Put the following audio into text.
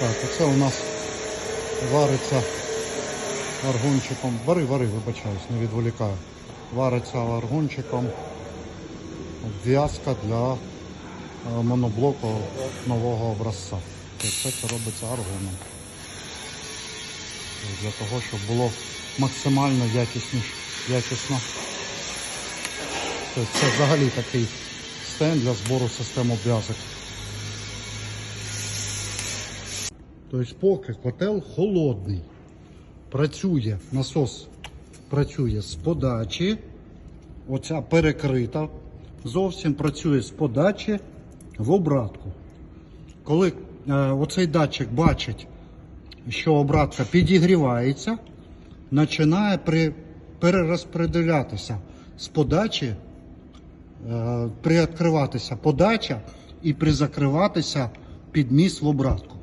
Так, оце у нас вариться аргончиком. Вари, вари, вибачаюсь, не відволікаю. Вариться аргончиком обв'язка для е, моноблоку нового образця. Все це робиться аргоном. Для того, щоб було максимально якісно. Тобто це взагалі такий стенд для збору систем обв'язок. Тобто поки котел холодний, працює насос, працює з подачі, оця перекрита, зовсім працює з подачі в обратку. Коли е, оцей датчик бачить, що обратка підігрівається, починає при, перерозпределятися з подачі, е, приоткриватися подача і призакриватися підміс в обратку.